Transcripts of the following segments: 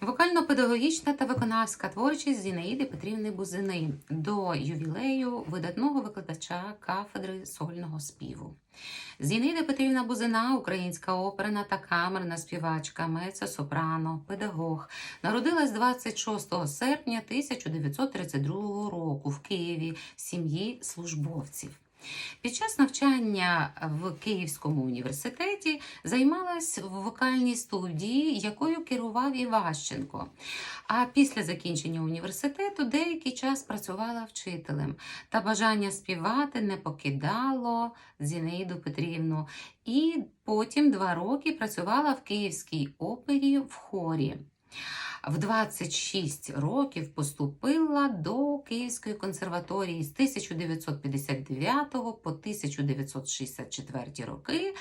Вокально-педагогічна та виконавська творчість Зінаїди Петрівни Бузини до ювілею видатного викладача кафедри сольного співу. Зінаїда Петрівна Бузина, українська оперна та камерна співачка, мецо-сопрано, педагог, народилась 26 серпня 1932 року в Києві в сім'ї службовців. Під час навчання в Київському університеті займалась в вокальній студії, якою керував Іващенко. А після закінчення університету деякий час працювала вчителем. Та бажання співати не покидало Зінаїду Петрівну. І потім два роки працювала в Київській опері в хорі. В 26 років поступила до Київської консерваторії з 1959 по 1964 роки.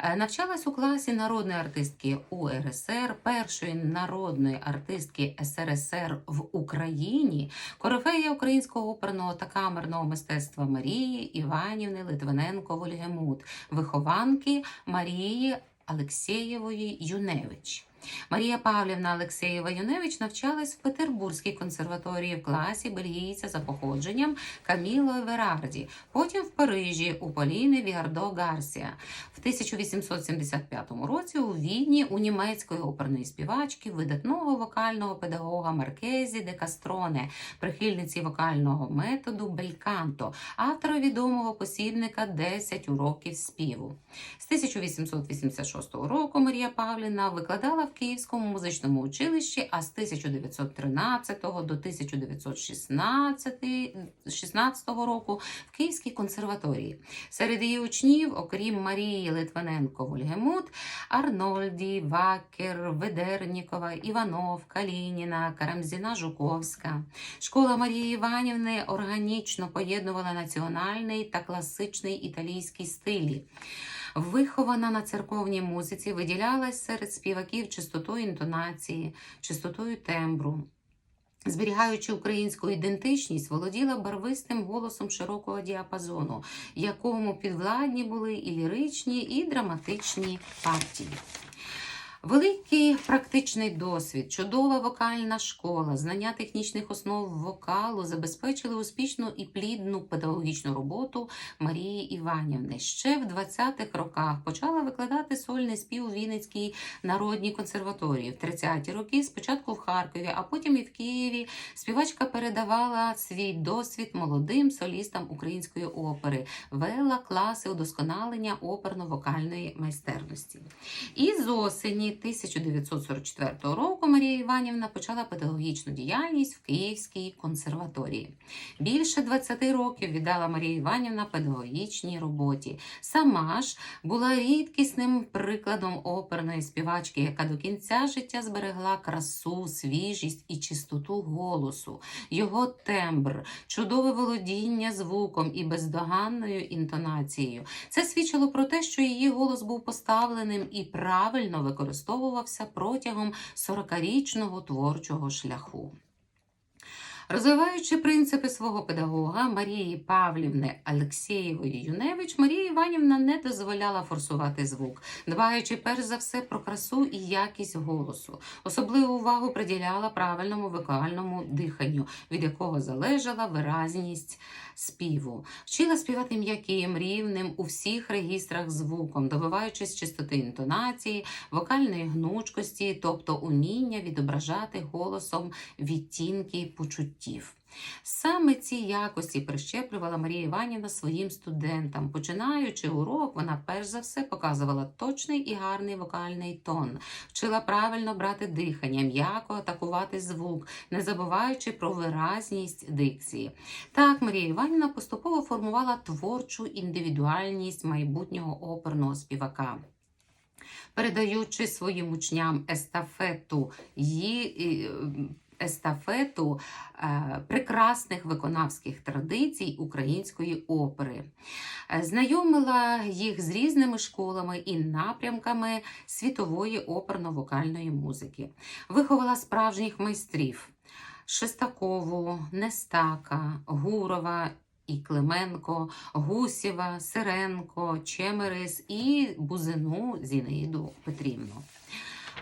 Е, Навчалась у класі народної артистки УРСР, першої народної артистки СРСР в Україні, корифея українського оперного та камерного мистецтва Марії Іванівни Литвиненко Вольгемут, вихованки Марії Алексєєвої Юневич. Марія Павлівна Алексеєва Юневич навчалась в Петербурзькій консерваторії в класі бельгійця за походженням Каміло Верарді, потім в Парижі у Поліни Віардо Гарсія. В 1875 році у Відні у німецької оперної співачки, видатного вокального педагога Маркезі де Кастроне, прихильниці вокального методу Бельканто, автора відомого посібника «10 уроків співу. З 1886 року Марія Павлівна викладала в Київському музичному училищі, а з 1913 до 1916 року в Київській консерваторії. Серед її учнів, окрім Марії Литвиненко Вольгемут, Арнольді, Вакер, Ведернікова, Іванов, Калініна, Карамзіна Жуковська. Школа Марії Іванівни органічно поєднувала національний та класичний італійський стилі. Вихована на церковній музиці, виділялась серед співаків чистотою інтонації, чистотою тембру. Зберігаючи українську ідентичність, володіла барвистим голосом широкого діапазону, якому підвладні були і ліричні, і драматичні партії. Великий практичний досвід, чудова вокальна школа, знання технічних основ вокалу забезпечили успішну і плідну педагогічну роботу Марії Іванівни. Ще в 20-х роках почала викладати сольний спів у Вінницькій народній консерваторії. В 30-ті роки спочатку в Харкові, а потім і в Києві співачка передавала свій досвід молодим солістам української опери, вела класи удосконалення оперно-вокальної майстерності. І з осені 1944 року Марія Іванівна почала педагогічну діяльність в Київській консерваторії. Більше 20 років віддала Марія Іванівна педагогічній роботі. Сама ж була рідкісним прикладом оперної співачки, яка до кінця життя зберегла красу, свіжість і чистоту голосу, його тембр, чудове володіння звуком і бездоганною інтонацією. Це свідчило про те, що її голос був поставленим і правильно використовувався протягом 40-річного творчого шляху. Розвиваючи принципи свого педагога Марії Павлівни Алексєєвої Юневич, Марія Іванівна не дозволяла форсувати звук, дбаючи перш за все про красу і якість голосу. Особливу увагу приділяла правильному вокальному диханню, від якого залежала виразність співу. Вчила співати м'яким, рівним у всіх регістрах звуком, добиваючись чистоти інтонації, вокальної гнучкості, тобто уміння відображати голосом відтінки почуттів. Саме ці якості прищеплювала Марія Іванівна своїм студентам. Починаючи урок, вона перш за все показувала точний і гарний вокальний тон, вчила правильно брати дихання, м'яко атакувати звук, не забуваючи про виразність дикції. Так, Марія Іванівна поступово формувала творчу індивідуальність майбутнього оперного співака. Передаючи своїм учням естафету її естафету е, прекрасних виконавських традицій української опери. Е, Знайомила їх з різними школами і напрямками світової оперно-вокальної музики. Виховала справжніх майстрів Шестакову, Нестака, Гурова. І Клименко, Гусєва, Сиренко, Чемерис і Бузину Зінаїду Петрівну.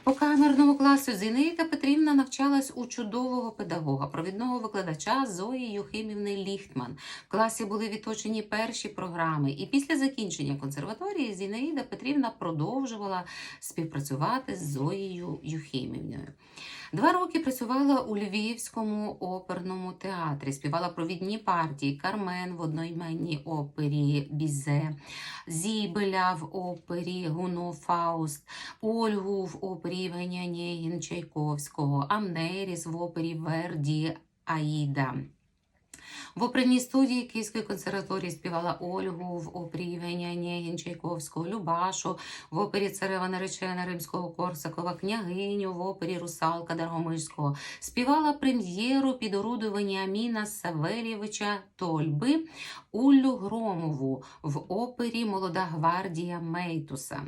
По камерному класу Зінаїда Петрівна навчалась у чудового педагога, провідного викладача Зої Юхимівни Ліхтман. В класі були відточені перші програми, і після закінчення консерваторії Зінаїда Петрівна продовжувала співпрацювати з Зоєю Юхимівною. Два роки працювала у Львівському оперному театрі, співала провідні партії Кармен в одноіменній опері Бізе, Зібеля в опері Гуно Фауст, Ольгу в опері Євгенія Онєгін Чайковського, Амнеріс в опері Верді Аїда. В оперній студії Київської консерваторії співала Ольгу в опері Євгенія Онєгін Чайковського, Любашу в опері Царева наречена Римського Корсакова, княгиню в опері Русалка Даргомишського. Співала прем'єру під орудування Аміна Савельєвича Тольби Уллю Громову в опері Молода гвардія Мейтуса,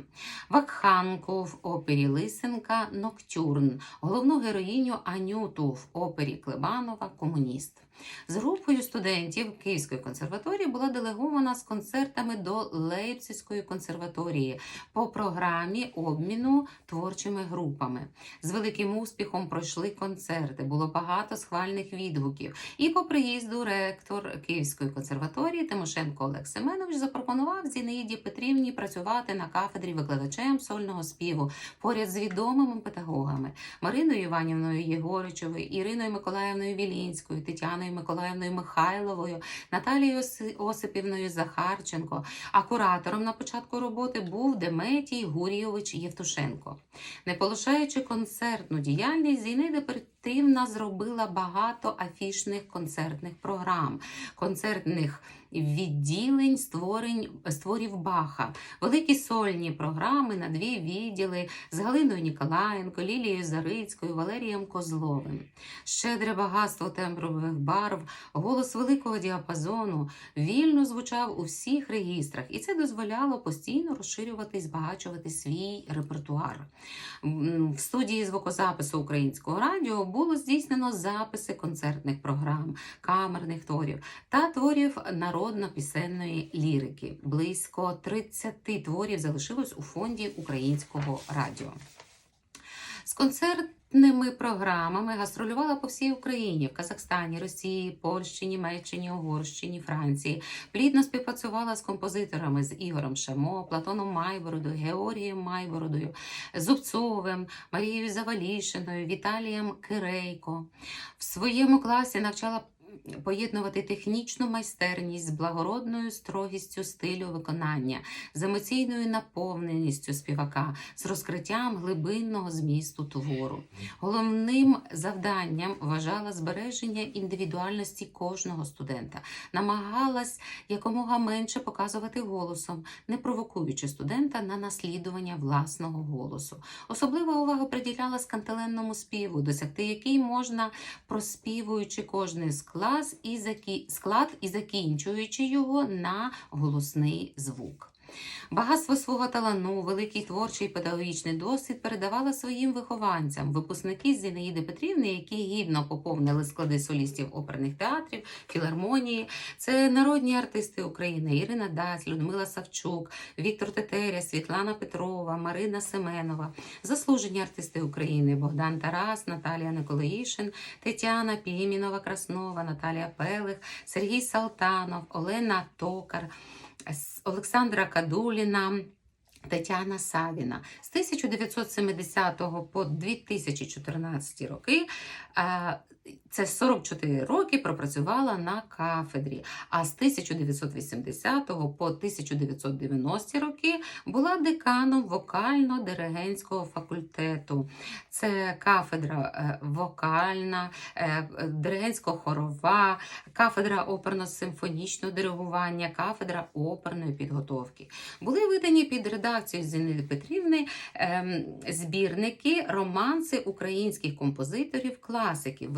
Вакханку в опері Лисенка Ноктюрн, головну героїню Анюту в опері Клебанова Комуніст. З групою студентів Київської консерваторії була делегована з концертами до Лейпцизької консерваторії по програмі обміну творчими групами. З великим успіхом пройшли концерти, було багато схвальних відгуків. І по приїзду ректор Київської консерваторії Тимошенко Олег Семенович запропонував Зінаїді Петрівні працювати на кафедрі викладачем сольного співу поряд з відомими педагогами Мариною Іванівною Єгоричовою, Іриною Миколаївною Вілінською, Тетяною Миколаївною Михайловою, Наталією Осипівною Захарченко. А куратором на початку роботи був Деметій Гурійович Євтушенко. Не полишаючи концертну діяльність, Зінаїда Петрівна зробила багато афішних концертних програм, концертних відділень створень, створів Баха, великі сольні програми на дві відділи з Галиною Ніколаєнко, Лілією Зарицькою, Валерієм Козловим. Щедре багатство тембрових барв, голос великого діапазону вільно звучав у всіх регістрах, і це дозволяло постійно розширювати і збагачувати свій репертуар. В студії звукозапису українського радіо було здійснено записи концертних програм, камерних творів та творів народно-пісенної лірики. Близько 30 творів залишилось у фонді українського радіо. З концертними програмами гастролювала по всій Україні в Казахстані, Росії, Польщі, Німеччині, Угорщині, Франції. Плідно співпрацювала з композиторами з Ігорем Шамо, Платоном Майбородою, Георгієм Майбородою, Зубцовим, Марією Завалішиною, Віталієм Кирейко. В своєму класі навчала поєднувати технічну майстерність з благородною строгістю стилю виконання, з емоційною наповненістю співака, з розкриттям глибинного змісту твору. Головним завданням вважала збереження індивідуальності кожного студента, намагалась якомога менше показувати голосом, не провокуючи студента на наслідування власного голосу. Особлива увага приділяла скантеленному співу, досягти який можна, проспівуючи кожний склад і, закі... склад і закінчуючи його на голосний звук. Багатство свого талану, великий творчий педагогічний досвід передавала своїм вихованцям, випускники Зінаїди Петрівни, які гідно поповнили склади солістів оперних театрів, філармонії. Це народні артисти України Ірина Дась, Людмила Савчук, Віктор Тетеря, Світлана Петрова, Марина Семенова, заслужені артисти України Богдан Тарас, Наталія Николаїшин, Тетяна Пімінова Краснова, Наталія Пелих, Сергій Салтанов, Олена Токар. Олександра Кадуліна, Тетяна Савіна. З 1970 по 2014 роки е, це 44 роки пропрацювала на кафедрі, а з 1980 по 1990 роки була деканом вокально-диригентського факультету. Це кафедра е, вокальна, е, диригентсько-хорова, кафедра оперно-симфонічного диригування, кафедра оперної підготовки. Були видані під редакцією Зіниди Петрівни ем, збірники романси українських композиторів, класиків,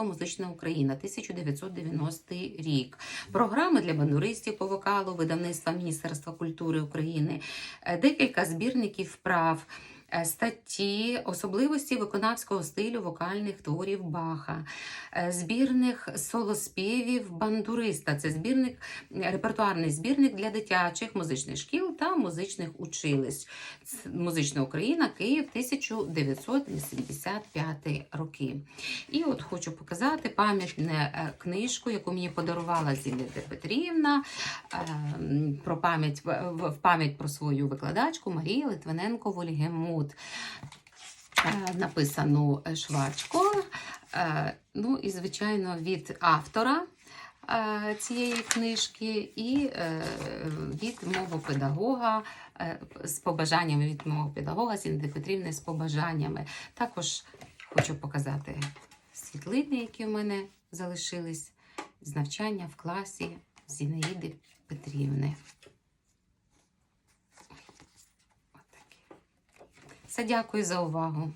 видавництво Музична Україна, 1990 рік. Програми для бандуристів по вокалу, видавництва Міністерства культури України, е, декілька збірників вправ. Е, статті, особливості виконавського стилю вокальних творів Баха, е, збірних солоспівів бандуриста. Це збірник, репертуарний збірник для дитячих музичних шкіл та музичних училищ. Музична Україна, Київ, 1985 роки. І от хочу показати пам'ятну е, книжку, яку мені подарувала Зінаида Петрівна е, про пам'ять в, пам'ять про свою викладачку Марію Литвиненко Вольгемут. Написану е, швачко. Е, Ну і, звичайно, від автора е, цієї книжки і від мого педагога з побажаннями від мого педагога Зінаиди Петрівни з побажаннями. Також хочу показати світлини, які в мене залишились з навчання в класі Зінаїди Петрівни. Все дякую за увагу.